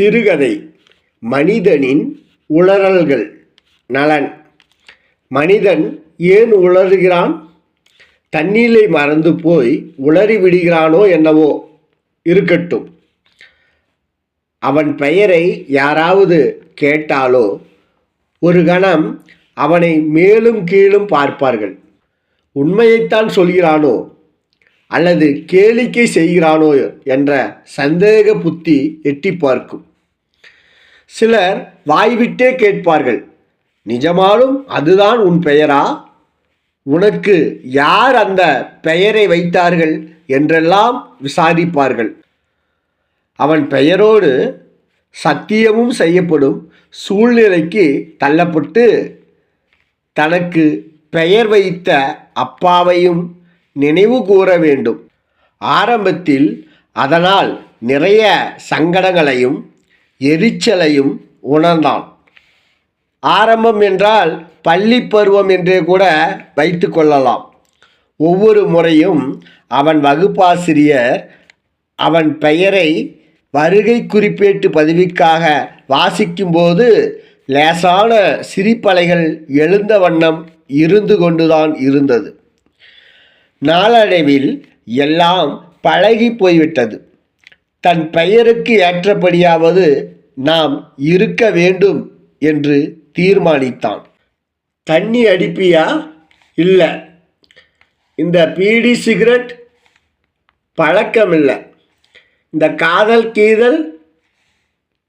சிறுகதை மனிதனின் உளறல்கள். நலன். மனிதன் ஏன் உளறுகிறான்? தண்ணீரை மறந்து போய் உளறி விடுகிறானோ என்னவோ இருக்கட்டும். அவன் பெயரை யாராவது கேட்டாலோ ஒரு கணம் அவனை மேலும் கீழும் பார்ப்பார்கள். உண்மையைத்தான் சொல்கிறானோ அல்லது கேளிக்கை செய்கிறானோ என்ற சந்தேக புத்தி எட்டி பார்க்கும். சிலர் வாய்விட்டே கேட்பார்கள். நிஜமாலும் அதுதான் உன் பெயரா? உனக்கு யார் அந்த பெயரை வைத்தார்கள்? என்றெல்லாம் விசாரிப்பார்கள். அவன் பெயரோடு சத்தியமும் செய்யப்படும் சூழ்நிலைக்கு தள்ளப்பட்டு தனக்கு பெயர் வைத்த அப்பாவையும் நினைவு கூற வேண்டும். ஆரம்பத்தில் அதனால் நிறைய சங்கடங்களையும் எரிச்சலையும் உணர்ந்தான். ஆரம்பம் என்றால் பள்ளி பருவம் என்றே கூட வைத்து கொள்ளலாம். ஒவ்வொரு முறையும் அவன் வகுப்பாசிரியர் அவன் பெயரை வருகை குறிப்பேட்டு பதிவுக்காக வாசிக்கும்போது லேசான சிரிப்பலைகள் எழுந்த வண்ணம் இருந்து கொண்டுதான் இருந்தது. நாளடைவில் எல்லாம் பழகி போய்விட்டது. தன் பெயருக்கு ஏற்றபடியாவது நாம் இருக்க வேண்டும் என்று தீர்மானித்தான். தண்ணி அடிப்பியா? இல்லை. இந்த பீடி சிகரெட் பழக்கம் இல்லை இந்த காதல் கீதல்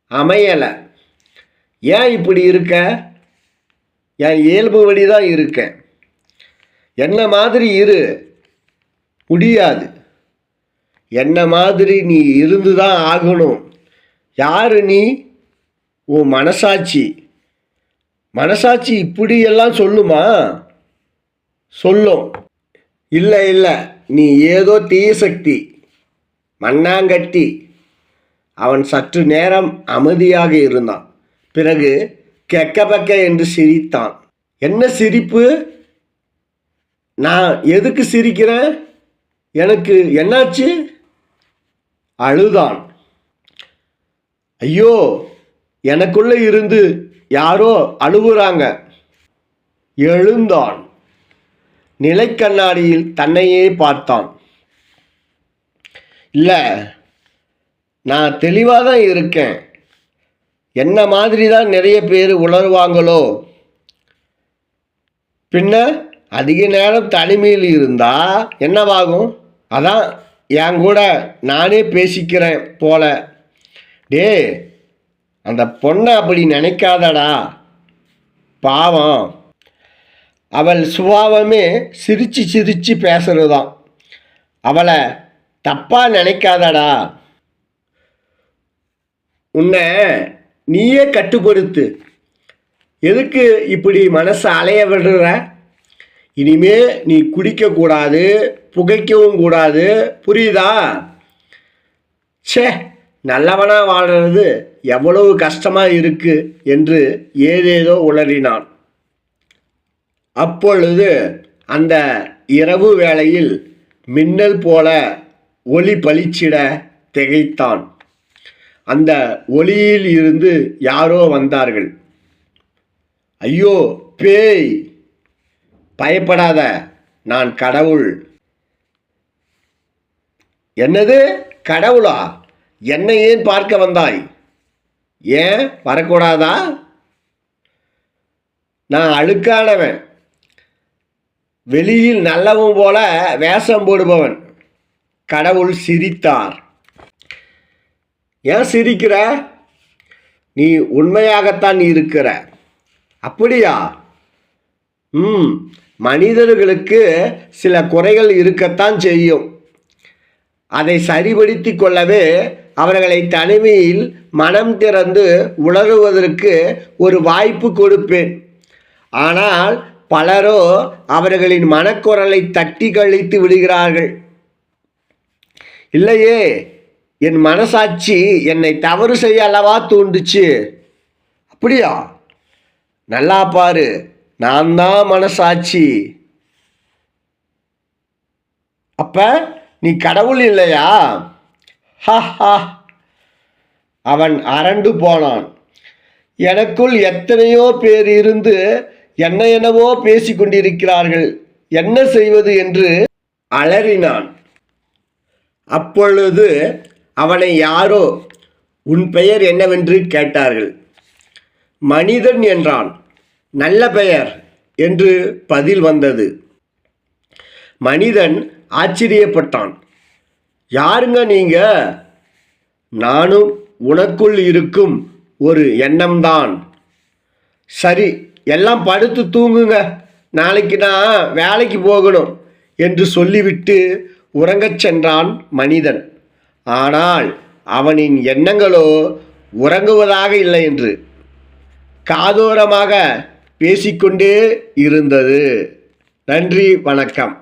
அமையலை. ஏன் இப்படி இருக்க? என் வழி தான் இருக்கேன். என்ன மாதிரி இரு. முடியாது. என்ன மாதிரி நீ இருந்து தான் ஆகணும். யாரு நீ? உன் மனசாட்சி. மனசாட்சி இப்படியெல்லாம் சொல்லுமா? சொல்லும். இல்லை இல்லை. நீ ஏதோ தீய சக்தி மண்ணாங்கட்டி. அவன் சற்று நேரம் அமைதியாக இருந்தான். பிறகு கெக்க பக்க என்று சிரித்தான். என்ன சிரிப்பு? நான் எதுக்கு சிரிக்கிறேன்? எனக்கு என்னாச்சு? அழுதான். ஐயோ எனக்குள்ளே இருந்து யாரோ அழுகுறாங்க. எழுந்தான். நிலைக்கண்ணாடியில் தன்னையே பார்த்தான். இல்லை நான் தெளிவாக தான் இருக்கேன். என்ன மாதிரி தான் நிறைய பேர் உணர்வாங்களோ பின்ன அதிக நேரம் தனிமையில் இருந்தால் என்னவாகும்? அதான் என் கூட நானே பேசிக்கிறேன் போல. டே அந்த பொண்ணை அப்படி நினைக்காதடா. பாவம். அவள் சுபாவமே சிரித்து சிரித்து பேசுறது அவளை தப்பாக நினைக்காதடா. உன்னை நீயே கட்டுப்படுத்து. எதுக்கு இப்படி மனசை அலைய விடுற? இனிமே நீ குடிக்கக்கூடாது. புகைக்கவும் கூடாது. புரியுதா? ச்சே நல்லவனாக வாழ்கிறது எவ்வளவு கஷ்டமாக இருக்கு என்று ஏதேதோ உளறினான். அப்பொழுது அந்த இரவு வேளையில் மின்னல் போல ஒளி பளிச்சிட திகைத்தான். அந்த ஒளியில் இருந்து யாரோ வந்தார்கள். ஐயோ பேய்! பயப்படாத நான் கடவுள். என்னது? கடவுளா? என்னை ஏன் பார்க்க வந்தாய்? ஏன் வரக்கூடாதா? நான் அழுக்கானவன். வெளியில் நல்லவன் போல வேஷம் போடுபவன். கடவுள் சிரித்தார். ஏன் சிரிக்கிற? நீ உண்மையாகத்தான் இருக்கிற. அப்படியா? ம் மனிதர்களுக்கு சில குறைகள் இருக்கத்தான் செய்யும். அதை சரிபடுத்தி கொள்ளவே அவர்களை தனிமையில் மனம் திறந்து உணருவதற்கு ஒரு வாய்ப்பு கொடுப்பேன். ஆனால் பலரோ அவர்களின் மனக்குரலை தட்டி கழித்து விடுகிறார்கள். இல்லையே என் மனசாட்சி என்னை தவறு செய்ய அல்லவா தூண்டுச்சு? அப்படியா? நல்லா பாரு நான் தான் மனசாட்சி. அப்போ நீ கடவுள் இல்லையா? ஹா அவன் அரண்டு போனான். எனக்குள் எத்தனையோ பேர் இருந்து என்ன என்னவோ பேசிக் கொண்டிருக்கிறார்கள். என்ன செய்வது என்று அலறினான். அப்பொழுது அவனை யாரோ உன் பெயர் என்னவென்று கேட்டார்கள்? மனிதன் என்றான். நல்ல பெயர் என்று பதில் வந்தது. மனிதன் ஆச்சரியப்பட்டான். யாருங்க நீங்க? நானும் உனக்குள் இருக்கும் ஒரு எண்ணம்தான். சரி எல்லாம் படுத்து தூங்குங்க. நாளைக்கு நான் வேலைக்கு போகணும் என்று சொல்லிவிட்டு உறங்கச் சென்றான் மனிதன். ஆனால் அவனின் எண்ணங்களோ உறங்குவதாக இல்லை என்று காதோரமாக பேசிக்கொண்டே இருந்தது. நன்றி வணக்கம்.